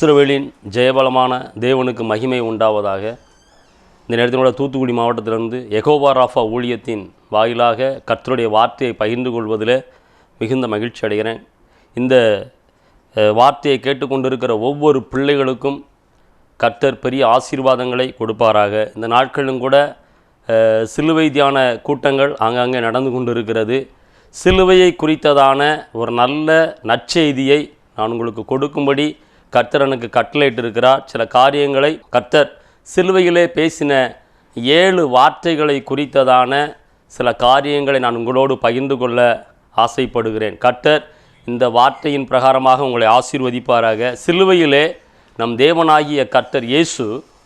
இஸ்ரவேலின் ஜெயபலமான தேவனுக்கு மகிமை உண்டாவதாக இந்த நேரத்தினோட தூத்துக்குடி மாவட்டத்திலிருந்து எகோபா ராஃபா ஊழியத்தின் வாயிலாக கர்த்தருடைய வார்த்தையை பகிர்ந்து கொள்வதில் மிகுந்த மகிழ்ச்சி அடைகிறேன். இந்த வார்த்தையை கேட்டுக்கொண்டிருக்கிற ஒவ்வொரு பிள்ளைகளுக்கும் கர்த்தர் பெரிய ஆசீர்வாதங்களை கொடுப்பாராக. இந்த நாட்களிலும் கூட அஹ், சிலுவை தியான கூட்டங்கள் ஆங்காங்கே நடந்து கொண்டிருக்கிறது. சிலுவையை குறித்ததான ஒரு நல்ல நற்செய்தியை நான் உங்களுக்கு கொடுக்கும்படி கர்த்தர் எனக்கு கட்டளையிட்டிருக்கிறார். சில காரியங்களை கர்த்தர் சிலுவையிலே பேசின ஏழு வார்த்தைகளை குறித்ததான சில காரியங்களை நான் உங்களோடு பகிர்ந்து கொள்ள ஆசைப்படுகிறேன். கர்த்தர் இந்த வார்த்தையின் பிரகாரமாக உங்களை ஆசீர்வதிப்பாராக. சிலுவையிலே நம் தேவனாகிய கர்த்தர் இயேசு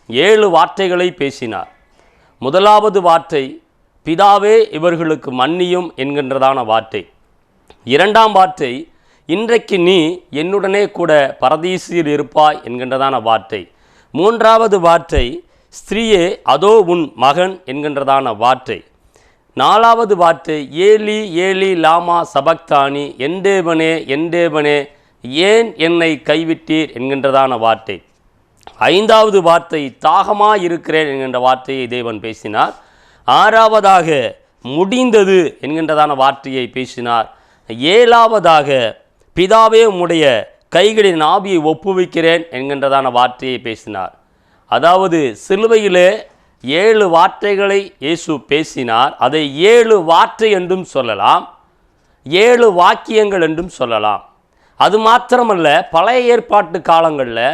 ஏழு வார்த்தைகளை பேசினார். முதலாவது வார்த்தை பிதாவே இவர்களுக்கு மன்னியும் என்கின்றதான வார்த்தை. இரண்டாம் வார்த்தை இன்றைக்கு நீ என்னுடனே கூட பரதீசியில் இருப்பாய் என்கின்றதான வார்த்தை. மூன்றாவது வார்த்தை ஸ்திரீயே அதோ உன் மகன் என்கின்றதான வார்த்தை. நாலாவது வார்த்தை ஏலி ஏலி லாமா சபக்தானி எண்டேவனே எண்டேவனே ஏன் என்னை கைவிட்டீர் என்கின்றதான வார்த்தை. ஐந்தாவது வார்த்தை தாகமாக இருக்கிறேன் என்கின்ற வார்த்தையை தேவன் பேசினார். ஆறாவதாக முடிந்தது என்கின்றதான வார்த்தையை பேசினார். ஏழாவதாக பிதாவே உம்முடைய கைகளின் ஆவியை ஒப்புவிக்கிறேன் என்கின்றதான வார்த்தையை பேசினார். அதாவது சிலுவையிலே ஏழு வார்த்தைகளை இயேசு பேசினார். அதை ஏழு வார்த்தை என்றும் சொல்லலாம். ஏழு வாக்கியங்கள் என்றும் சொல்லலாம். அது மாத்திரமல்ல பழைய ஏற்பாட்டு காலங்களில்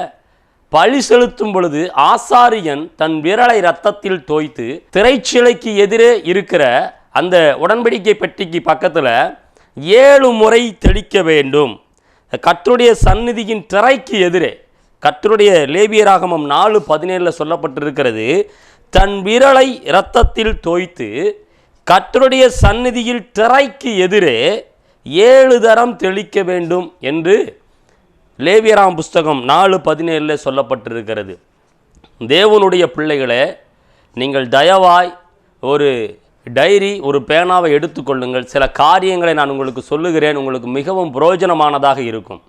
பழி செலுத்தும் பொழுது ஆசாரியன் தன் விரலை ரத்தத்தில் தோய்த்து திரைச்சிலைக்கு எதிரே இருக்கிற அந்த உடன்படிக்கை பெட்டிக்கு பக்கத்தில் ஏழு முறை தெளிக்க வேண்டும். கற்றுடைய சந்நிதியின் திரைக்கு எதிரே கர்த்தருடைய லேபியராகமம் நாலு பதினேழில் சொல்லப்பட்டிருக்கிறது தன் விரலை இரத்தத்தில் தோய்த்து கற்றுடைய சந்நிதியில் திரைக்கு எதிரே ஏழு தரம் தெளிக்க வேண்டும் என்று லேவியராம் புஸ்தகம் நாலு பதினேழில் சொல்லப்பட்டிருக்கிறது. தேவனுடைய பிள்ளைகளே நீங்கள் தயவாய் ஒரு டைரி ஒரு பேனாவை எடுத்துக்கொள்ளுங்கள் சில காரியங்களை நான் உங்களுக்கு சொல்லுகிறேன். உங்களுக்கு மிகவும் பிரயோஜனமானதாக இருக்கும்.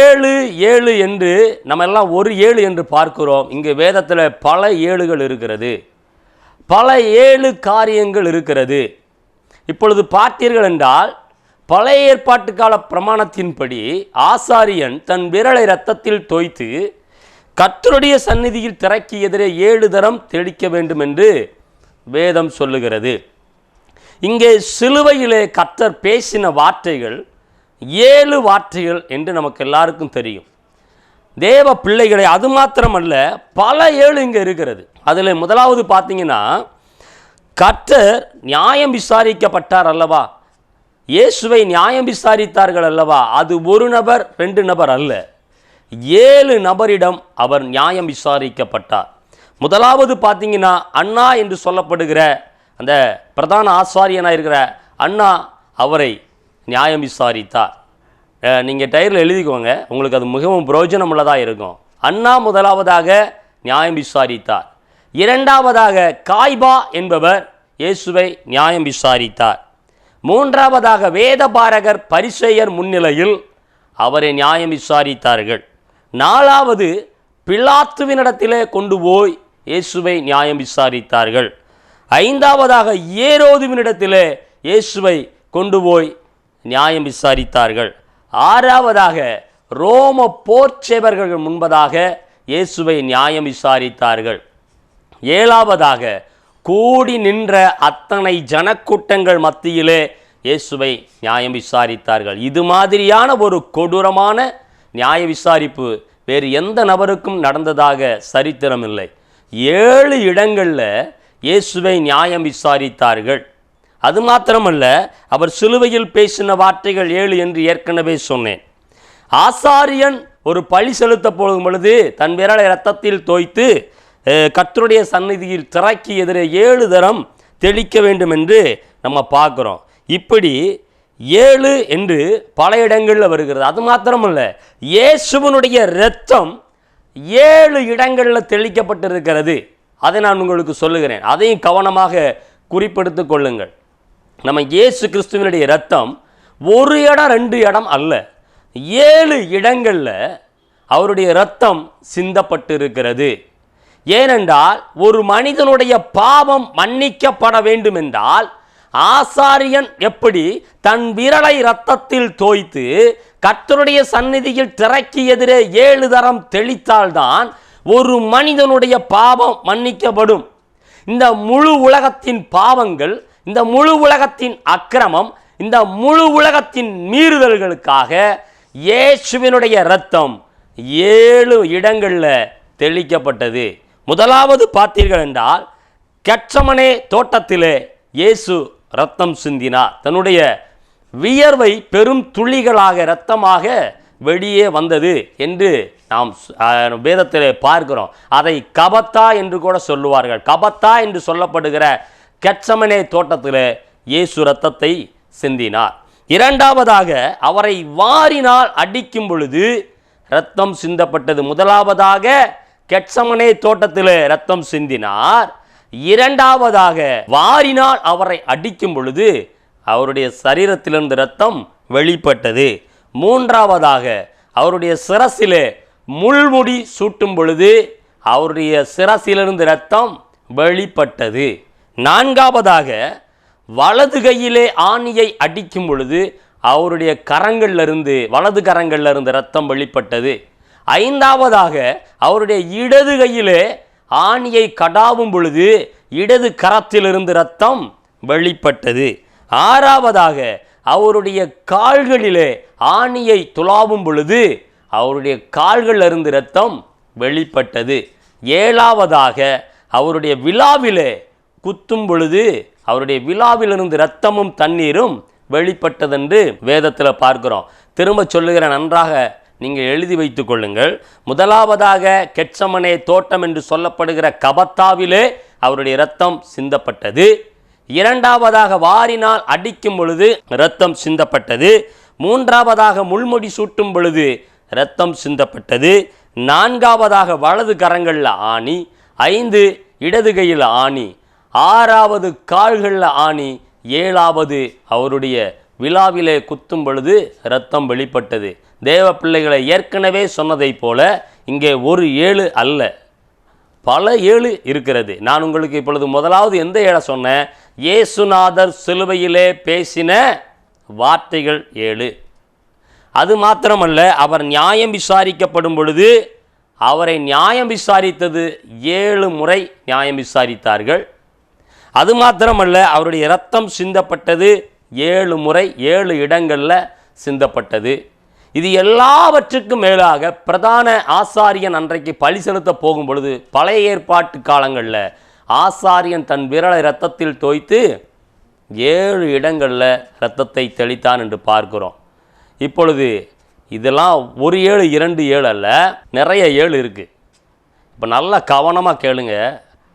ஏழு ஏழு என்று நம்ம எல்லாம் ஒரு ஏழு என்று பார்க்கிறோம். இங்கே வேதத்தில் பல ஏழுகள் இருக்கிறது. பல ஏழு காரியங்கள் இருக்கிறது. இப்பொழுது பார்த்தீர்கள் என்றால் பழைய ஏற்பாட்டு கால பிரமாணத்தின்படி ஆசாரியன் தன் விரலை இரத்தத்தில் தோய்த்து கத்தருடைய சந்நிதியில் திரைக்கு எதிரே ஏழு தரம் தெளிக்க வேண்டும் என்று வேதம் சொல்லுகிறது. இங்கே சிலுவையிலே கத்தர் பேசின வார்த்தைகள் ஏழு வார்த்தைகள் என்று நமக்கு எல்லாருக்கும் தெரியும். தேவ பிள்ளைகளை அது மாத்திரமல்ல பல ஏழு இங்கே இருக்கிறது. அதில் முதலாவது பார்த்தீங்கன்னா கர்த்தர் நியாயம் விசாரிக்கப்பட்டார் அல்லவா? இயேசுவை நியாயம் விசாரித்தார்கள் அல்லவா? அது ஒரு நபர் ரெண்டு நபர் அல்ல. ஏழு நபரிடம் அவர் நியாயம் விசாரிக்கப்பட்டார். முதலாவது பார்த்தீங்கன்னா அண்ணா என்று சொல்லப்படுகிற அந்த பிரதான ஆசாரியனாக இருக்கிற அண்ணா அவரை நியாயம் விசாரித்தார். நீங்கள் டயரில் எழுதிக்கோங்க. உங்களுக்கு அது மிகவும் பிரயோஜனமுள்ளதாக இருக்கும். அண்ணா முதலாவதாக நியாயம் விசாரித்தார். இரண்டாவதாக காய்பா என்பவர் இயேசுவை நியாயம் விசாரித்தார். மூன்றாவதாக வேதபாரகர் பரிசெயர் முன்னிலையில் அவரை நியாயம் விசாரித்தார்கள். நாலாவது பிளாத்துவினிடத்திலே கொண்டு போய் இயேசுவை நியாயம் விசாரித்தார்கள். ஐந்தாவதாக ஏரோதுவினிடத்திலே இயேசுவை கொண்டு போய் நியாயம் விசாரித்தார்கள். ஆறாவதாக ரோம போர்ச்சேவர்கள் முன்பதாக இயேசுவை நியாயம் விசாரித்தார்கள். ஏழாவதாக கூடி நின்ற அத்தனை ஜனக்கூட்டங்கள் மத்தியிலே இயேசுவை நியாயம் விசாரித்தார்கள். இது மாதிரியான ஒரு கொடூரமான நியாய விசாரிப்பு வேறு எந்த நபருக்கும் நடந்ததாக சரித்திரம் இல்லை ஏழு இடங்களில் இயேசுவை நியாயம் விசாரித்தார்கள். அது மாத்திரமல்ல அவர் சிலுவையில் பேசின வார்த்தைகள் ஏழு என்று ஏற்கனவே சொன்னேன். ஆசாரியன் ஒரு பழி செலுத்த போகும் பொழுது தன் விரலை ரத்தத்தில் தோய்த்து கத்தருடைய சந்நிதியில் திறக்கி எதிரே ஏழு தரம் தெளிக்க வேண்டும் என்று நம்ம பார்க்குறோம். இப்படி ஏழு என்று பல இடங்களில் வருகிறது. அது மாத்திரமல்ல இயேசுவனுடைய இரத்தம் ஏழு இடங்களில் தெளிக்கப்பட்டிருக்கிறது. அதை நான் உங்களுக்கு சொல்லுகிறேன். அதையும் கவனமாக குறிப்பெடுத்து கொள்ளுங்கள். நம்ம இயேசு கிறிஸ்துவனுடைய ரத்தம் ஒரு இடம் ரெண்டு இடம் அல்ல. ஏழு இடங்களில் அவருடைய இரத்தம் சிந்தப்பட்டிருக்கிறது. ஏனென்றால் ஒரு மனிதனுடைய பாவம் மன்னிக்கப்பட வேண்டும் என்றால் ஆசாரியன் எப்படி தன் விரலை இரத்தத்தில் தோய்த்து கர்த்தருடைய சந்நிதியில் திரைக்கு எதிரே ஏழு தரம் தெளித்தால்தான் ஒரு மனிதனுடைய பாவம் மன்னிக்கப்படும். இந்த முழு உலகத்தின் பாவங்கள் இந்த முழு உலகத்தின் அக்கிரமம் இந்த முழு உலகத்தின் மீறுதல்களுக்காக இயேசுவினுடைய இரத்தம் ஏழு இடங்களில் தெளிக்கப்பட்டது. முதலாவது பார்த்தீர்கள் என்றால் கெட்சமனே தோட்டத்திலே இயேசு ரத்தம் சிந்தினார். தன்னுடைய வியர்வை பெரும் துளிகளாக இரத்தமாக வெளியே வந்தது என்று நாம் வேதத்தில் பார்க்கிறோம். அதை கபத்தா என்று கூட சொல்லுவார்கள். கபத்தா என்று சொல்லப்படுகிற கெட்சமனே தோட்டத்தில் இயேசு ரத்தத்தை சிந்தினார். இரண்டாவதாக அவரை வாரினால் அடிக்கும் பொழுது ரத்தம் சிந்தப்பட்டது. முதலாவதாக கெட்சமனே தோட்டத்தில் ரத்தம் சிந்தினார். இரண்டாவதாக வாரினால் அவரை அடிக்கும் பொழுது அவருடைய சரீரத்திலிருந்து ரத்தம் வெளிப்பட்டது. மூன்றாவதாக அவருடைய சிரசிலே முள்முடி சூட்டும் பொழுது அவருடைய சிரசிலிருந்து ரத்தம் வெளிப்பட்டது. நான்காவதாக வலது கையிலே ஆணியை அடிக்கும் பொழுது அவருடைய கரங்களிலிருந்து வலது கரங்களிலிருந்து ரத்தம் வெளிப்பட்டது. ஐந்தாவதாக அவருடைய இடது கையிலே ஆணியை கடாவும் பொழுது இடது கரத்திலிருந்து ரத்தம் வெளிப்பட்டது. ஆறாவதாக அவருடைய கால்களிலே ஆணியை துளாவும் பொழுது அவருடைய கால்களிலிருந்து ரத்தம் வெளிப்பட்டது. ஏழாவதாக அவருடைய விழாவிலே குத்தும் பொழுது அவருடைய விழாவிலிருந்து ரத்தமும் தண்ணீரும் வெளிப்பட்டதென்று வேதத்தில் பார்க்கிறோம். திரும்ப சொல்லுகிற நன்றாக நீங்கள் எழுதி வைத்து கொள்ளுங்கள். முதலாவதாக கெட்சமனே தோட்டம் என்று சொல்லப்படுகிற கபத்தாவிலே அவருடைய இரத்தம் சிந்தப்பட்டது. இரண்டாவதாக வாரினால் அடிக்கும் பொழுது இரத்தம் சிந்தப்பட்டது. மூன்றாவதாக முள்முடி சூட்டும் பொழுது இரத்தம் சிந்தப்பட்டது. நான்காவதாக வலது கரங்களில் ஆணி ஐந்து இடது கையில் ஆணி ஆறாவது கால்களில் ஆணி ஏழாவது அவருடைய விழாவிலே குத்தும் பொழுது இரத்தம் வெளிப்பட்டது. தேவ பிள்ளைகளை ஏற்கனவே சொன்னதைப் போல இங்கே ஒரு ஏழு அல்ல. பல ஏழு இருக்கிறது. நான் உங்களுக்கு இப்பொழுது முதலாவது எந்த ஏழை சொன்னேன்? இயேசுநாதர் சிலுவையிலே பேசின வார்த்தைகள் ஏழு. அது மாத்திரமல்ல அவர் நியாயம் விசாரிக்கப்படும் பொழுது அவரை நியாயம் விசாரித்தது ஏழு முறை நியாயம் விசாரித்தார்கள். அது மாத்திரமல்ல அவருடைய இரத்தம் சிந்தப்பட்டது ஏழு முறை ஏழு இடங்களில் சிந்தப்பட்டது. இது எல்லாவற்றுக்கும் மேலாக பிரதான ஆசாரியன் அன்றைக்கு பழி செலுத்த போகும் பொழுது பழைய ஏற்பாட்டு காலங்களில் ஆசாரியன் தன் விரலை இரத்தத்தில் தோய்த்து ஏழு இடங்களில் இரத்தத்தை தெளித்தான் என்று பார்க்கிறோம். இப்பொழுது இதெல்லாம் ஒரு ஏழு இரண்டு ஏழு அல்ல நிறைய ஏழு இருக்குது இப்போ நல்லா கவனமாக கேளுங்க.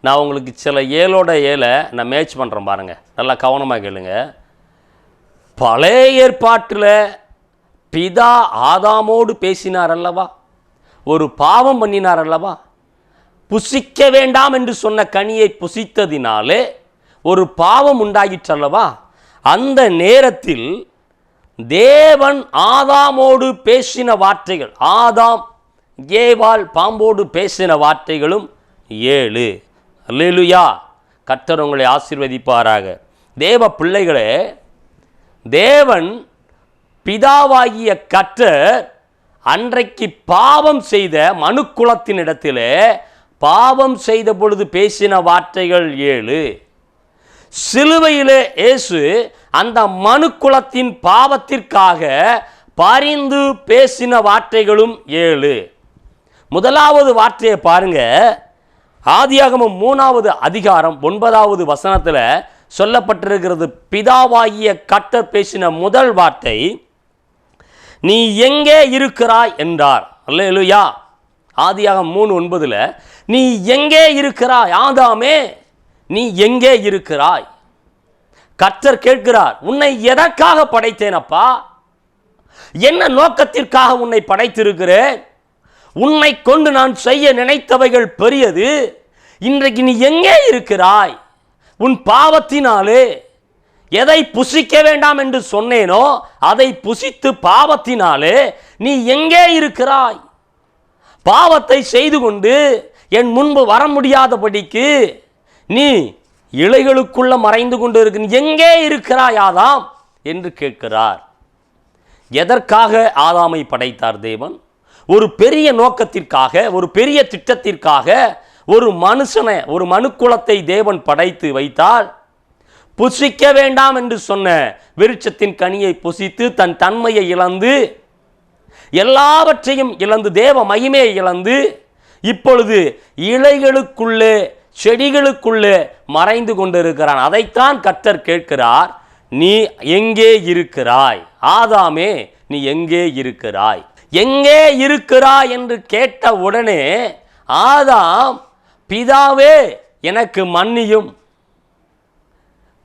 நான் உங்களுக்கு சில ஏழோட ஏழை நான் மேட்ச் பண்ணுறேன் பாருங்கள் நல்லா கவனமாக கேளுங்க. பழைய ஏற்பாட்டில் பிதா ஆதாமோடு பேசினார் அல்லவா ஒரு பாவம் பண்ணினார் அல்லவா புசிக்க வேண்டாம் என்று சொன்ன கனியை புசித்ததினாலே ஒரு பாவம் உண்டாகிற்றல்லவா? அந்த நேரத்தில் தேவன் ஆதாமோடு பேசின வார்த்தைகள் ஆதாம் ஏவால் பாம்போடு பேசின வார்த்தைகளும் ஏழு. அல்லேலுயா! கர்த்தர் உங்களை ஆசீர்வதிப்பாராக. தேவ பிள்ளைகளே தேவன் பிதாவாகிய கர்த்தர் அன்றைக்கு பாவம் செய்த மனுக்குலத்தினிடத்திலே பாவம் செய்த பொழுது பேசின வார்த்தைகள் ஏழு. சிலுவையிலே இயேசு அந்த மனுக்குலத்தின் பாவத்திற்காக பரிந்து பேசின வார்த்தைகளும் ஏழு. முதலாவது வார்த்தையை பாருங்க. ஆதியாகமம் மூணாவது அதிகாரம் ஒன்பதாவது வசனத்தில் சொல்லப்பட்டிருக்கிறது பிதாவாகிய கட்டர் பேசின முதல் வார்த்தை நீ எங்கே இருக்கிறாய் என்றார். அல்லேலூயா. ஆதியாக மூணு ஒன்பதில் நீ எங்கே இருக்கிறாய்? ஆதாமே நீ எங்கே இருக்கிறாய்? கர்த்தர் கேட்கிறார் உன்னை எதற்காக படைத்தேனப்பா என்ன நோக்கத்திற்காக உன்னை படைத்திருக்கிறேன்? உன்னை கொண்டு நான் செய்ய நினைத்தவைகள் பெரியது. இன்றைக்கு நீ எங்கே இருக்கிறாய்? உன் பாவத்தினாலே எதை புசிக்க வேண்டாம் என்று சொன்னேனோ அதை புசித்து பாவத்தினாலே நீ எங்கே இருக்கிறாய்? பாவத்தை செய்து கொண்டு என் முன்பு வர முடியாதபடிக்கு நீ இலைகளுக்குள்ள மறைந்து கொண்டு இருக்கு. எங்கே இருக்கிறாய் ஆதாம்? என்று கேட்கிறார். எதற்காக ஆதாமை படைத்தார் தேவன்? ஒரு பெரிய நோக்கத்திற்காக ஒரு பெரிய திட்டத்திற்காக ஒரு மனுஷனை ஒரு மனுக்குலத்தை தேவன் படைத்து வைத்தால் புசிக்க வேண்டாம் என்று சொன்ன விருட்சத்தின் கனியை புசித்து தன் தன்மையை இழந்து எல்லாவற்றையும் இழந்து தேவ மகிமையை இழந்து இப்பொழுது இலைகளுக்குள்ளே செடிகளுக்குள்ளே மறைந்து கொண்டிருக்கிறான். அதைத்தான் கத்தர் கேட்கிறார் நீ எங்கே இருக்கிறாய்? ஆதாமே நீ எங்கே இருக்கிறாய்? எங்கே இருக்கிறாய்? என்று கேட்ட உடனே ஆதாம் பிதாவே எனக்கு மன்னியும்.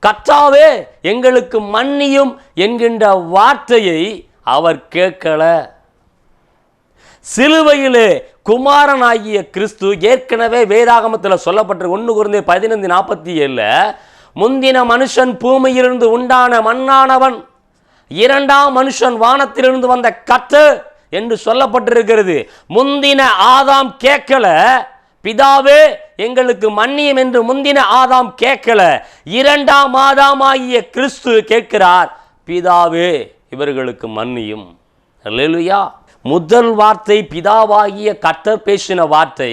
கர்த்தாவே எங்களுக்கு மன்னியும் என்கின்ற வார்த்தையை அவர் கேட்கல. சிலுவையிலே குமாரனாகிய கிறிஸ்து ஏற்கனவே வேதாகமத்தில் சொல்லப்பட்ட ஒன்று குறைந்த பதினைந்து நாற்பத்தி ஏழில் முந்தின மனுஷன் பூமியிலிருந்து உண்டான மண்ணானவன் இரண்டாம் மனுஷன் வானத்திலிருந்து வந்த கத்து என்று சொல்லப்பட்டிருக்கிறது. முந்தின ஆதாம் கேட்கல பிதாவே எங்களுக்கு மன்னியம் என்று முந்தின ஆதாம் கேட்கல. இரண்டாம் ஆதாமாகிய கிறிஸ்து கேட்கிறார் பிதாவே இவர்களுக்கு மன்னியும். அல்லேலூயா. முதல் வார்த்தை பிதாவாகிய கர்த்தர் பேசின வார்த்தை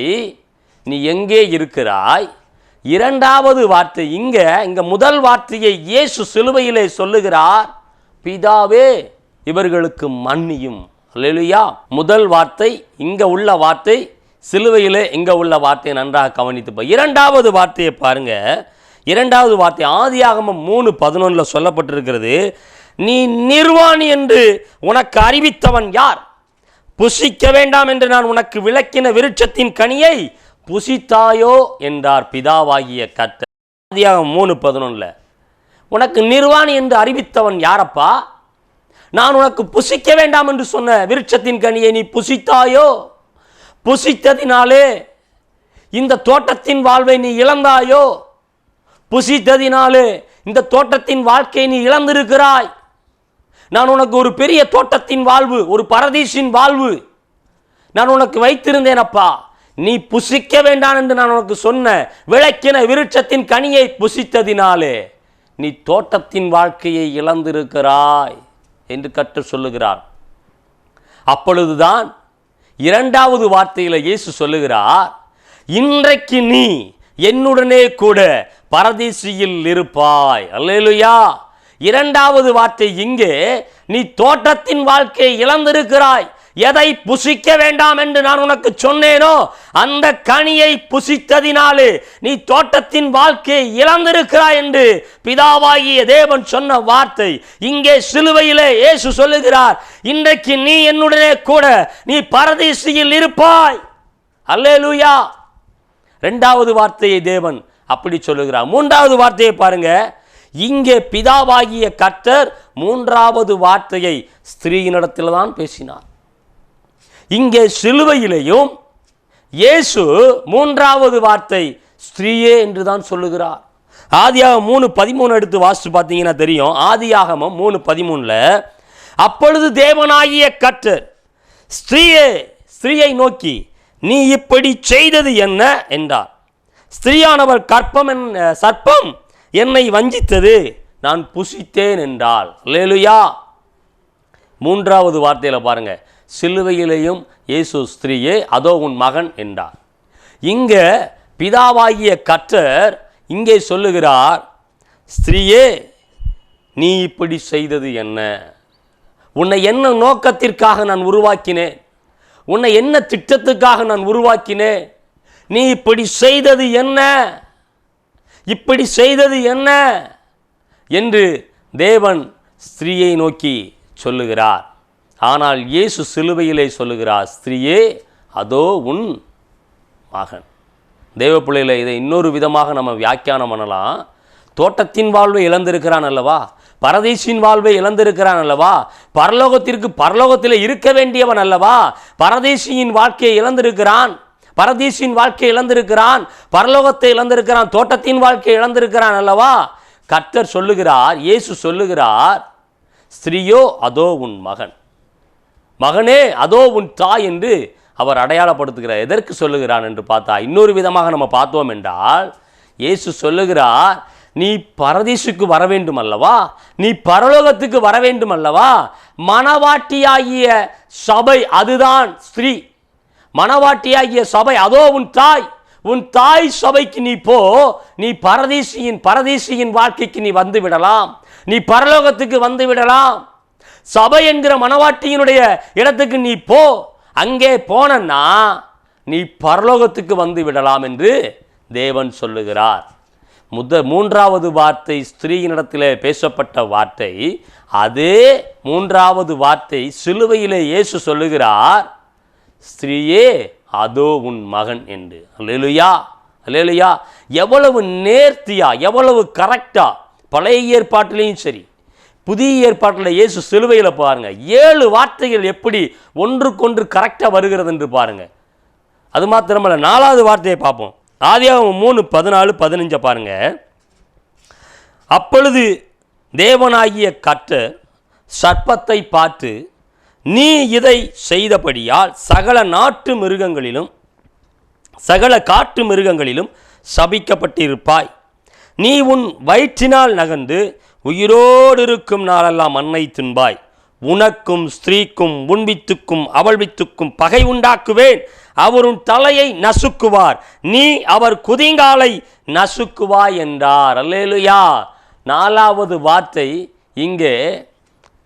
நீ எங்கே இருக்கிறாய்? இரண்டாவது வார்த்தை இங்க இங்க முதல் வார்த்தையை இயேசு சிலுவையிலே சொல்லுகிறார் பிதாவே இவர்களுக்கு மன்னியும். அல்லேலூயா. முதல் வார்த்தை இங்க உள்ள வார்த்தை சிலுவையிலே இங்கே உள்ள வார்த்தையை நன்றாக கவனித்து இரண்டாவது வார்த்தையை பாருங்கள் இரண்டாவது வார்த்தை ஆதியாகமம் மூணு பதினொன்றில் சொல்லப்பட்டிருக்கிறது. நீ நிர்வாணி என்று உனக்கு அறிவித்தவன் யார்? புசிக்க வேண்டாம் என்று நான் உனக்கு விளக்கின விருட்சத்தின் கனியை புசித்தாயோ என்றார் பிதாவாகிய கத்த ஆதியாகம் மூணு பதினொன்றில் உனக்கு நிர்வாணி என்று அறிவித்தவன் யாரப்பா? நான் உனக்கு புசிக்க வேண்டாம் என்று சொன்ன விருட்சத்தின் கனியை நீ புசித்தாயோ? புசித்ததினாலே இந்த தோட்டத்தின் வாழ்வை நீ இழந்தாயோ? புசித்ததினாலே இந்த தோட்டத்தின் வாழ்க்கை நீ இழந்திருக்கிறாய். நான் உனக்கு ஒரு பெரிய தோட்டத்தின் வாழ்வு ஒரு பரதீசின் வாழ்வு நான் உனக்கு வைத்திருந்தேன் அப்பா. நீ புசிக்க வேண்டாம் என்று நான் உனக்கு சொன்ன விளக்கின விருட்சத்தின் கனியை புசித்ததினாலே நீ தோட்டத்தின் வாழ்க்கையை இழந்திருக்கிறாய் என்று கற்று சொல்லுகிறார். அப்பொழுதுதான் இரண்டாவது வார்த்தையில் இயேசு சொல்லுகிறார் இன்றைக்கு நீ என்னுடனே கூட பரதேசியில் இருப்பாய். அல்லேலுயா. இரண்டாவது வார்த்தை இங்கே நீ தோட்டத்தின் வாழ்க்கையை இழந்திருக்கிறாய். எதை புசிக்க வேண்டாம் என்று நான் உனக்கு சொன்னேனோ அந்த கனியை புசித்ததினாலே நீ தோட்டத்தின் வாழ்க்கையை இழந்திருக்கிறாய் என்று பிதாவாகிய தேவன் சொன்ன வார்த்தை. இங்கே சிலுவையிலே இயேசு சொல்லுகிறார் இன்றைக்கு நீ என்னுடனே கூட நீ பரதேசியில் இருப்பாய். அல்லேலூயா. ரெண்டாவது வார்த்தையை தேவன் அப்படி சொல்லுகிறார். மூன்றாவது வார்த்தையை பாருங்க. இங்கே பிதாவாகிய கர்த்தர் மூன்றாவது வார்த்தையை ஸ்திரீயினிடத்தில் தான் பேசினார். இங்கே சிலுவையிலேயும் இயேசு மூன்றாவது வார்த்தை ஸ்திரீயே என்று தான் சொல்லுகிறார். ஆதியாகமம் மூணு பதிமூணு எடுத்து வாசித்து பார்த்தீங்கன்னா தெரியும். ஆதியாகமம் மூணு பதிமூணில் அப்பொழுது தேவனாகிய கற்று ஸ்திரீயே ஸ்திரீயை நோக்கி நீ இப்படி செய்தது என்ன? என்றார். ஸ்திரீயானவர் கற்பம் என் சர்ப்பம் என்னை வஞ்சித்தது நான் புசித்தேன் என்றாள் லேலுயா மூன்றாவது வார்த்தையில் பாருங்கள் சிலுவையிலேயும் இயேசு ஸ்திரீயே அதோ உன் மகன் என்றார். இங்கே பிதாவாகிய கற்றர் இங்கே சொல்லுகிறார் ஸ்திரீயே நீ இப்படி செய்தது என்ன? உன்னை என்ன நோக்கத்திற்காக நான் உருவாக்கினேன்? உன்னை என்ன திட்டத்துக்காக நான் உருவாக்கினேன்? நீ இப்படி செய்தது என்ன? இப்படி செய்தது என்ன? என்று தேவன் ஸ்திரீயை நோக்கி சொல்லுகிறார். ஆனால் இயேசு சிலுவையிலே சொல்லுகிறார் ஸ்திரீயே அதோ உன் மகன். தெய்வ பிள்ளையில் இதை இன்னொரு விதமாக நம்ம வியாக்கியானம் பண்ணலாம். தோட்டத்தின் வாழ்வை இழந்திருக்கிறான் அல்லவா? பரதேசின் வாழ்வை இழந்திருக்கிறான் அல்லவா? பரலோகத்திற்கு பரலோகத்தில் இருக்க வேண்டியவன் அல்லவா? பரதேசியின் வாழ்க்கையை இழந்திருக்கிறான். பரதேசின் வாழ்க்கையை இழந்திருக்கிறான். பரலோகத்தை இழந்திருக்கிறான். தோட்டத்தின் வாழ்க்கையை இழந்திருக்கிறான் அல்லவா? கர்த்தர் சொல்லுகிறார் இயேசு சொல்லுகிறார் ஸ்திரீயோ அதோ உன் மகன். மகனே அதோ உன் தாய் என்று அவர் அடையாளப்படுத்துகிறார் எதற்கு சொல்லுகிறான் என்று பார்த்தா இன்னொரு விதமாக நம்ம பார்த்தோம் என்றால் இயேசு சொல்லுகிறார் நீ பரதீசுக்கு வர வேண்டும் அல்லவா? நீ பரலோகத்துக்கு வர வேண்டும் அல்லவா? மணவாட்டியாகிய சபை அதுதான் ஸ்திரீ. மணவாட்டியாகிய சபை அதோ உன் தாய். உன் தாய் சபைக்கு நீ போ நீ பரதீசியின் பரதீசியின் வாழ்க்கைக்கு நீ வந்து விடலாம். நீ பரலோகத்துக்கு வந்து விடலாம். சபை என்கிற மனவாட்டியினுடைய இடத்துக்கு நீ போ. அங்கே போனன்னா நீ பரலோகத்துக்கு வந்து விடலாம் என்று தேவன் சொல்லுகிறார். முத மூன்றாவது வார்த்தை ஸ்திரீயினிடத்தில் பேசப்பட்ட வார்த்தை. அதே மூன்றாவது வார்த்தை சிலுவையிலே இயேசு சொல்லுகிறார் ஸ்திரீயே அதோ உன் மகன் என்று. அல்லேலுயா அல்லேலுயா. எவ்வளவு நேர்த்தியா எவ்வளவு கரெக்டா பழைய ஏற்பாட்டிலையும் சரி. புதிய ஏற்பாட்டில் இயேசு சிலுவையில் பாருங்கள் ஏழு வார்த்தைகள் எப்படி ஒன்றுக்கொன்று கரெக்டாக வருகிறது என்று பாருங்கள் அது மாத்திரமல்ல நாலாவது வார்த்தையை பார்ப்போம். ஆதியாகமம் மூணு பதினாலு பதினஞ்சை பாருங்கள் அப்பொழுது தேவனாகிய கர்த்தர் சர்ப்பத்தை பார்த்து நீ இதை செய்தபடியால் சகல நாட்டு மிருகங்களிலும் சகல காட்டு மிருகங்களிலும் சபிக்கப்பட்டிருப்பாய். நீ உன் வயிற்றினால் நகர்ந்து உயிரோடு இருக்கும் நாளெல்லாம் மண்ணை தின்பாய். உனக்கும் ஸ்திரீக்கும் உண்பித்துக்கும் அவள்வித்துக்கும் அவள் வித்துக்கும் பகை உண்டாக்குவேன். அவர் உன் தலையை நசுக்குவார். நீ அவர் குதிங்காலை நசுக்குவாய் என்றார். அல்லேலுயா. நாலாவது வார்த்தை இங்கே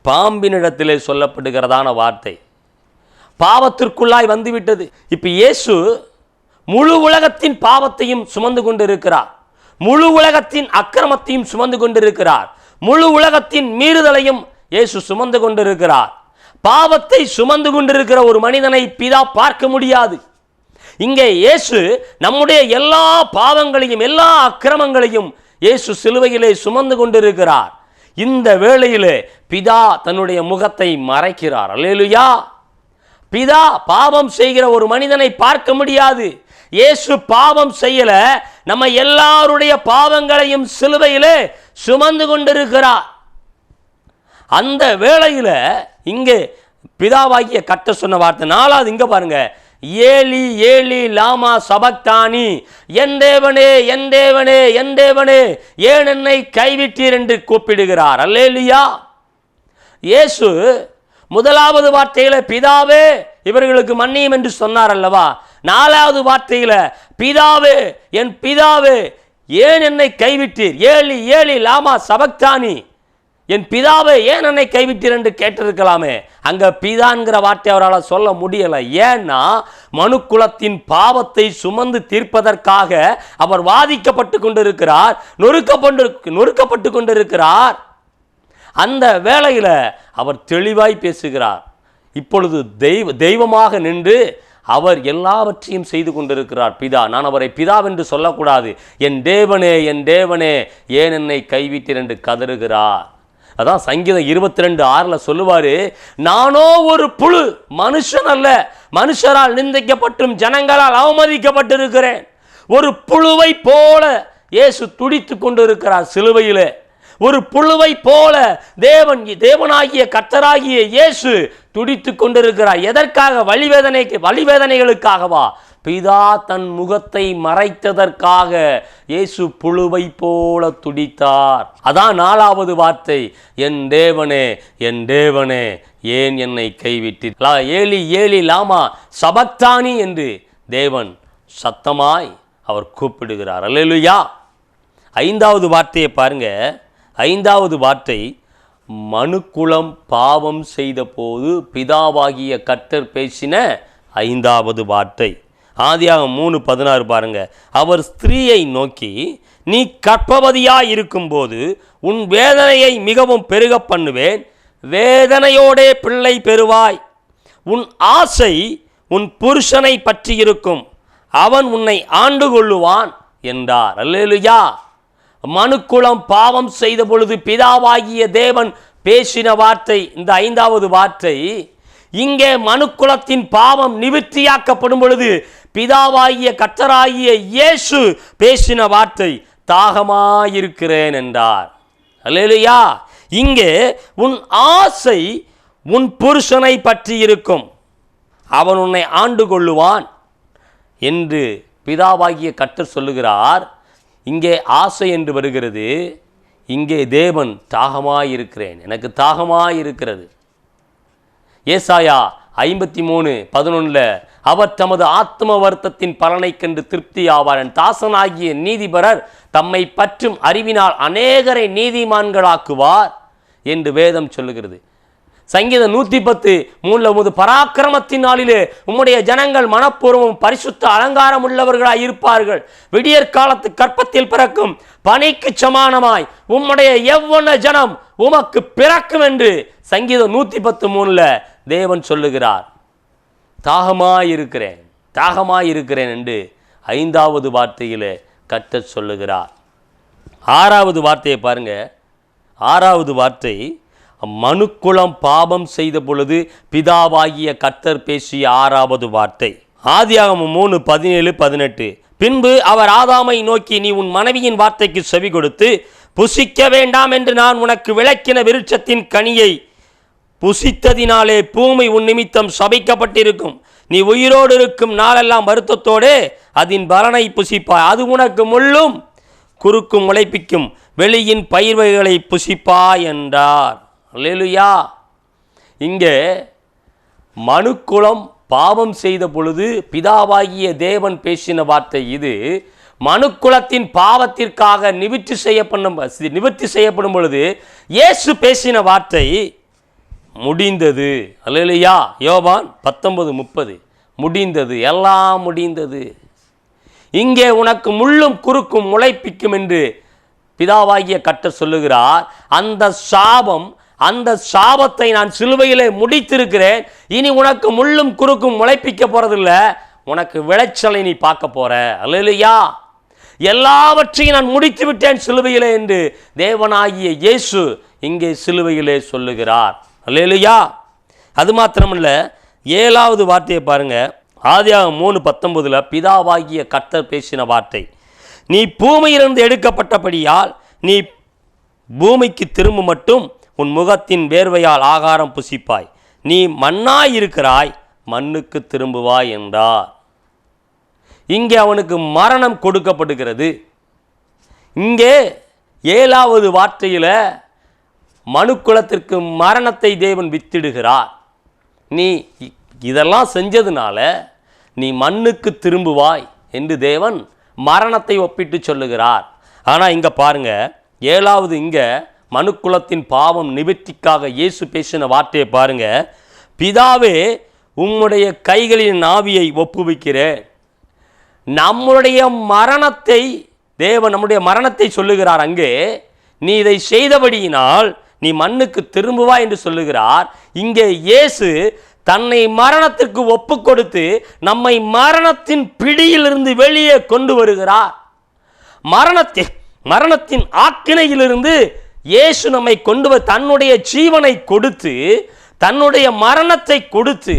பாம்பினிடத்திலே சொல்லப்படுகிறதான வார்த்தை. பாவத்திற்குள்ளாய் வந்துவிட்டது. இப்போ இயேசு முழு உலகத்தின் பாவத்தையும் சுமந்து கொண்டிருக்கிறார். முழு உலகத்தின் அக்கிரமத்தையும் சுமந்து கொண்டிருக்கிறார். முழு உலகத்தின் மீறுதலையும் இயேசு சுமந்து கொண்டிருக்கிறார். பாவத்தை சுமந்து கொண்டிருக்கிற ஒரு மனிதனை பிதா பார்க்க முடியாது. இங்கே இயேசு நம்முடைய எல்லா பாவங்களையும் எல்லா அக்கிரமங்களையும் இயேசு சிலுவையிலே சுமந்து கொண்டிருக்கிறார். இந்த வேளையிலே பிதா தன்னுடைய முகத்தை மறைக்கிறார். அல்லேலுயா! பிதா பாவம் செய்கிற ஒரு மனிதனை பார்க்க முடியாது. இயேசு பாவம் செய்யல. நம்ம எல்லாருடைய பாவங்களையும் சிலுவையிலே சுமந்து கொண்டிருக்கிறார். அந்த வேளையில் இங்கே பிதாவாகிய கட்ட சொன்ன வார்த்தை நாலாவது இங்கே பாருங்க. ஏலி ஏலி லாமா சபக்தானி என் தேவனே என் தேவனே என் தேவனே ஏன் என்னை கைவிட்டீர்? என்று கூப்பிடுகிறார். அல்லேலியா. இயேசு முதலாவது வார்த்தையில பிதாவே இவர்களுக்கு மன்னியும் என்று சொன்னார் அல்லவா? நாலாவது வார்த்தையில பிதாவே என் பிதாவே ஏன் என்னை கைவிட்டீர்? ஏழி ஏழி லாமா சபக்தானி என் பிதாவை ஏன் என்னை கைவிட்டீர் என்று கேட்டிருக்கலாமே? அங்க பிதான்கிற வார்த்தை அவரால் சொல்ல முடியல. ஏன்னா மனுக்குலத்தின் பாவத்தை சுமந்து தீர்ப்பதற்காக அவர் வாதிக்கப்பட்டு கொண்டிருக்கிறார் நொறுக்கப்பட்டு நொறுக்கப்பட்டு கொண்டிருக்கிறார். அந்த வேளையில் அவர் தெளிவாய் பேசுகிறார். இப்பொழுது தெய்வ தெய்வமாக நின்று அவர் எல்லாவற்றையும் செய்து கொண்டிருக்கிறார் பிதா. நான் அவரை பிதாவென்று சொல்லக்கூடாது. என் தேவனே என் தேவனே ஏன் என்னை கைவிட்டீர் என்று கதறுகிறார். அதான் சங்கீதம் இருபத்தி ரெண்டு ஆறில் சொல்லுவார் நானோ ஒரு புழு மனுஷன் அல்ல. மனுஷரால் நிந்திக்கப்பட்டும் ஜனங்களால் அவமதிக்கப்பட்டிருக்கிறேன். ஒரு புழுவை போல இயேசு துடித்து கொண்டிருக்கிறார் சிலுவையிலே. ஒரு புழுவை போல தேவன் தேவனாகிய கத்தராகிய இயேசு துடித்து கொண்டிருக்கிறார். எதற்காக? வழிவேதனைக்கு வழிவேதனைகளுக்காகவா? பிதா தன் முகத்தை மறைத்ததற்காக இயேசு புழுவை போல துடித்தார். அதான் நாலாவது வார்த்தை. என் தேவனே என் தேவனே ஏன் என்னை கைவிட்டீர்? ஏலி ஏலி லாமா சபக்தானி என்று தேவன் சத்தமாய் அவர் கூப்பிடுகிறார். அல்லேலுயா. ஐந்தாவது வார்த்தையை பாருங்க. ஐந்தாவது வார்த்தை மனுக்குலம் பாவம் செய்தபோது பிதாவாகிய கர்த்தர் பேசின ஐந்தாவது வார்த்தை. ஆதியாக மூணு பதினாறு பாருங்க. அவர் ஸ்திரீயை நோக்கி நீ கற்பவதியாய் இருக்கும்போது உன் வேதனையை மிகவும் பெருக பண்ணுவேன். வேதனையோடே பிள்ளை பெறுவாய். உன் ஆசை உன் புருஷனை பற்றி இருக்கும் அவன் உன்னை ஆண்டு கொள்ளுவான் என்றார். அல்லேலுயா! மனுக்குலம் பாவம் செய்த பொழுது பிதாவாகிய தேவன் பேசின வார்த்தை இந்த ஐந்தாவது வார்த்தை இங்கே மனுக்குலத்தின் பாவம் நிவர்த்தியாக்கப்படும் பொழுது பிதாவாகிய கத்தராகிய இயேசு பேசின வார்த்தை தாகமாயிருக்கிறேன் என்றார். அல்லையா இங்கே உன் ஆசை உன் புருஷனை பற்றி இருக்கும். அவன் உன்னை ஆண்டு கொள்ளுவான் என்று பிதாவாகிய கட்டர் சொல்லுகிறார். இங்கே ஆசை என்று வருகிறது இங்கே தேவன் தாகமாயிருக்கிறேன். எனக்கு தாகமாயிருக்கிறது. ஏசாயா ஐம்பத்தி மூணு பதினொன்றில் அவர் தமது ஆத்ம வருத்தத்தின் பலனைக் கண்டு திருப்தி ஆவார் என் தாசனாகிய நீதிபரர் தம்மை பற்றும் அறிவினால் அநேகரை நீதிமான்களாக்குவார் என்று வேதம் சொல்லுகிறது. சங்கீதம் நூற்றி பத்து மூணில் உமது பராக்கிரமத்தின் நாளிலே உம்முடைய ஜனங்கள் மனப்பூர்வம் பரிசுத்த அலங்காரம் உள்ளவர்களாய் இருப்பார்கள். விடியற் காலத்து கற்பத்தில் பிறக்கும் பணிக்கு சமானமாய் உம்முடைய எவ்வொன்ன ஜனம் உமக்கு பிறக்கும் என்று சங்கீதம் நூற்றி பத்து மூணில் தேவன் சொல்லுகிறார். தாகமாய் இருக்கிறேன் தாகமாய் இருக்கிறேன் என்று ஐந்தாவது வார்த்தையிலே கர்த்தர் சொல்லுகிறார். ஆறாவது வார்த்தையை பாருங்கள் ஆறாவது வார்த்தை மனுக்குலம் பாபம் செய்த பொழுது பிதாவாகிய கர்த்தர் பேசிய ஆறாவது வார்த்தை. ஆதியாகமம் மூணு பதினேழு பதினெட்டு. பின்பு அவர் ஆதாமை நோக்கி நீ உன் மனைவியின் வார்த்தைக்கு செவி கொடுத்து புசிக்க வேண்டாம் என்று நான் உனக்கு விளக்கின விருட்சத்தின் கனியை புசித்ததினாலே பூமி உன் நிமித்தம் சபிக்கப்பட்டிருக்கும். நீ உயிரோடு இருக்கும் நாளெல்லாம் வருத்தத்தோடு அதன் பலனை புசிப்பாய். அது உனக்கு முள்ளும் குறுக்கும் முளைப்பிக்கும் வெளியின் பயிர்வைகளை புசிப்பாய் என்றார். அல்லேலுயா இங்கே மனுக்குலம் பாவம் செய்த பொழுது பிதாவாகிய தேவன் பேசின வார்த்தை இது. மனுக்குலத்தின் பாவத்திற்காக நிவர்த்தி செய்யப்படும் நிவர்த்தி செய்யப்படும் பொழுது இயேசு பேசின வார்த்தை முடிந்தது. அல்லையா யோபான் பத்தொன்பது முப்பது. முடிந்தது. எல்லாம் முடிந்தது. இங்கே உனக்கு முள்ளும் குறுக்கும் முளைப்பிக்கும் என்று பிதாவாகிய கட்ட சொல்லுகிறார். அந்த சாபம் அந்த சாபத்தை நான் சிலுவையிலே முடித்திருக்கிறேன். இனி உனக்கு முள்ளும் குறுக்கும் முளைப்பிக்க போறதில்ல. உனக்கு விளைச்சலை நீ பார்க்க போற. அல்லையா எல்லாவற்றையும் நான் முடித்து விட்டேன் சிலுவையிலே என்று தேவனாகிய இயேசு இங்கே சிலுவையிலே சொல்லுகிறார். அல்லையா அது மாத்திரமல்ல ஏழாவது வார்த்தையை பாருங்க. ஆதியாக மூணு பத்தொன்பதுல பிதாவாகிய கர்த்தர் பேசின வார்த்தை. நீ பூமியிலிருந்து எடுக்கப்பட்டபடியால் நீ பூமிக்கு திரும்ப மட்டும் உன் முகத்தின் வேர்வையால் ஆகாரம் புசிப்பாய். நீ மண்ணாய் இருக்கிறாய் மண்ணுக்கு திரும்புவாய் என்றார். இங்கே அவனுக்கு மரணம் கொடுக்கப்படுகிறது. இங்கே ஏழாவது வார்த்தையில் மனுக்குலத்திற்கு மரணத்தை தேவன் வித்திடுகிறார். நீ இ- இதெல்லாம் செஞ்சதுனால நீ மண்ணுக்கு திரும்புவாய் என்று தேவன் மரணத்தை ஒப்பிட்டு சொல்லுகிறார். ஆனால் இங்கே பாருங்க ஏழாவது இங்கே மனுக்குலத்தின் பாவம் நிவர்த்திக்காக இயேசு பேசின வார்த்தையை பாருங்க. பிதாவே உம்முடைய கைகளின் ஆவியை ஒப்புவிக்கிறேன் நம்முடைய மரணத்தை தேவன் நம்முடைய மரணத்தை சொல்லுகிறார் அங்கே. நீ இதை செய்தபடியினால் நீ மண்ணுக்கு திரும்புவா என்று சொல்லுகிறார். இங்கே இயேசு தன்னை மரணத்திற்கு ஒப்பு கொடுத்து நம்மை மரணத்தின் பிடியிலிருந்து வெளியே கொண்டு வருகிறார். மரணத்தை மரணத்தின் ஆக்கினையிலிருந்து இயேசு நம்மை கொண்டு வ தன்னுடைய ஜீவனை கொடுத்து தன்னுடைய மரணத்தை கொடுத்து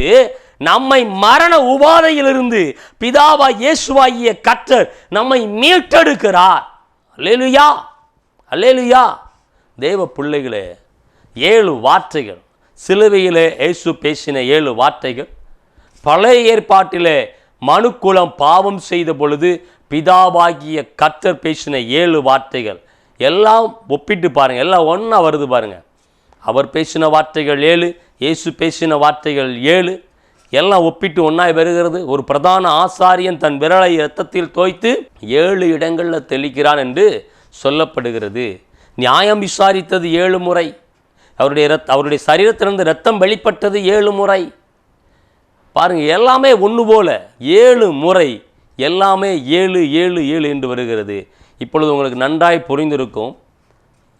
நம்மை மரண உபாதையிலிருந்து பிதாவா இயேசுவாகிய கற்றர் நம்மை மீட்டெடுக்கிறார். அல்லேலுயா அல்லேலுயா. தேவ பிள்ளைகளே ஏழு வார்த்தைகள். சிலுவையிலே இயேசு பேசின ஏழு வார்த்தைகள். பழைய ஏற்பாட்டிலே மனுக்குலம் பாவம் செய்த பொழுது பிதாவாகிய கத்தர் பேசின ஏழு வார்த்தைகள். எல்லாம் ஒப்பிட்டு பாருங்கள் எல்லாம் ஒன்றா வருது பாருங்கள் அவர் பேசின வார்த்தைகள் ஏழு இயேசு பேசின வார்த்தைகள் ஏழு. எல்லாம் ஒப்பிட்டு ஒன்றாய் வருகிறது. ஒரு பிரதான ஆசாரியன் தன் விரலை இரத்தத்தில் தோய்த்து ஏழு இடங்களில் தெளிக்கிறான் என்று சொல்லப்படுகிறது. நியாயம் விசாரித்தது ஏழு முறை. அவருடைய ரத் அவருடைய சரீரத்திலிருந்து ரத்தம் வெளிப்பட்டது ஏழு முறை. பாருங்கள் எல்லாமே ஒன்று போல. ஏழு முறை. எல்லாமே ஏழு ஏழு ஏழு என்று வருகிறது. இப்பொழுது உங்களுக்கு நன்றாய் புரிந்திருக்கும்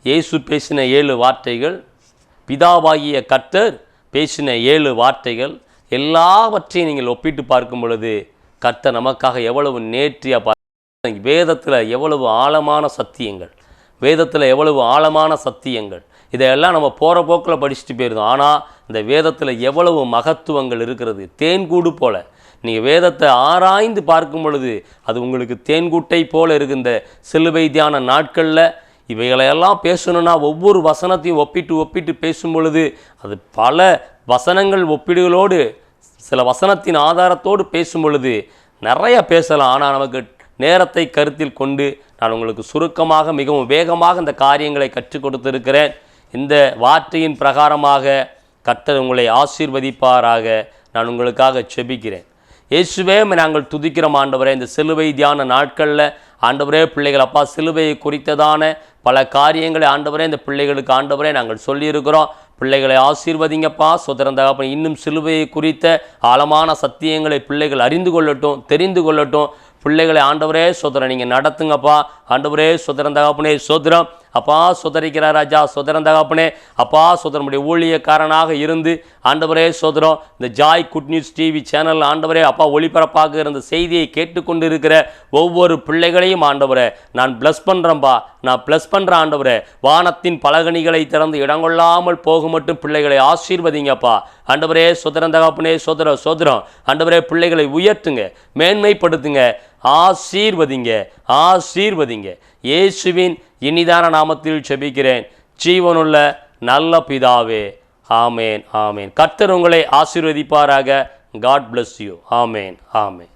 இயேசு பேசின ஏழு வார்த்தைகள் பிதாவாகிய கர்த்தர் பேசின ஏழு வார்த்தைகள் எல்லாவற்றையும் நீங்கள் ஒப்பிட்டு பார்க்கும் பொழுது கர்த்தர் நமக்காக எவ்வளவு நேற்றியாக பா வேதத்தில் எவ்வளவு ஆழமான சத்தியங்கள் வேதத்தில் எவ்வளவு ஆழமான சத்தியங்கள். இதையெல்லாம் நம்ம போகிற போக்கில் படிச்சுட்டு போயிருந்தோம். ஆனால் இந்த வேதத்தில் எவ்வளவு மகத்துவங்கள் இருக்கிறது தேன்கூடு போல. நீங்கள் வேதத்தை ஆராய்ந்து பார்க்கும் பொழுது அது உங்களுக்கு தேன்கூட்டை போல் இருக்கு இந்த சிலுவை தியான நாட்களில் இவைகளையெல்லாம் பேசணும்னா ஒவ்வொரு வசனத்தையும் ஒப்பிட்டு ஒப்பிட்டு பேசும் பொழுது அது பல வசனங்கள் ஒப்பீடுகளோடு சில வசனத்தின் ஆதாரத்தோடு பேசும் பொழுது நிறைய பேசலாம். ஆனால் நமக்கு நேரத்தை கருத்தில் கொண்டு நான் உங்களுக்கு சுருக்கமாக மிகவும் வேகமாக இந்த காரியங்களை கற்றுக் கொடுத்திருக்கிறேன். இந்த வார்த்தையின் பிரகாரமாக கர்த்தர் உங்களை ஆசீர்வதிப்பாராக. நான் உங்களுக்காக செபிக்கிறேன். இயேசுவே நாங்கள் துதிக்கிறோம் ஆண்டவரே. இந்த சிலுவை தியான நாட்களில் ஆண்டவரே பிள்ளைகள் அப்பா சிலுவையை குறித்ததான பல காரியங்களை ஆண்டவரே இந்த பிள்ளைகளுக்கு ஆண்டவரே நாங்கள் சொல்லியிருக்கிறோம். பிள்ளைகளை ஆசீர்வதிங்கப்பா. சுதந்திரம் தகப்பன் இன்னும் சிலுவையை குறித்த ஆழமான சத்தியங்களை பிள்ளைகள் அறிந்து கொள்ளட்டும் தெரிந்து கொள்ளட்டும். பிள்ளைகளை ஆண்டவரே சோதரம் நீங்கள் நடத்துங்கப்பா. ஆண்டவரே சுதரன் தகப்பனே சோதரம் அப்பா சுதரிக்கிறார் ராஜா சுதரம் தகப்பனே அப்பா சுதரமுடைய ஊழியக்காரனாக இருந்து ஆண்டவரே சுதரம் இந்த joy good news TV channel ஆண்டவரே அப்பா ஒளிபரப்பாக இருந்த செய்தியை கேட்டுக்கொண்டு இருக்கிற ஒவ்வொரு பிள்ளைகளையும் ஆண்டவரே நான் ப்ளஸ் பண்ணுறேன்பா நான் ப்ளஸ் பண்ணுற ஆண்டவரே. வானத்தின் பலகணிகளை திறந்து இடங்கொள்ளாமல் போக மட்டும் பிள்ளைகளை ஆசீர்வதிங்கப்பா. ஆண்டவரே சுதரம் தகப்பனே சோதரம் சுதரம் ஆண்டவரே பிள்ளைகளை உயர்த்துங்க மேன்மைப்படுத்துங்க. ஆசீர்வதிங்க ஆசீர்வதிங்க. இயேசுவின் இனிதான நாமத்தில் செபிக்கிறேன். ஜீவனுள்ள நல்ல பிதாவே ஆமேன் ஆமேன். கர்த்தர் உங்களை ஆசீர்வதிப்பாராக. காட் பிளஸ் யூ ஆமேன் ஆமேன்.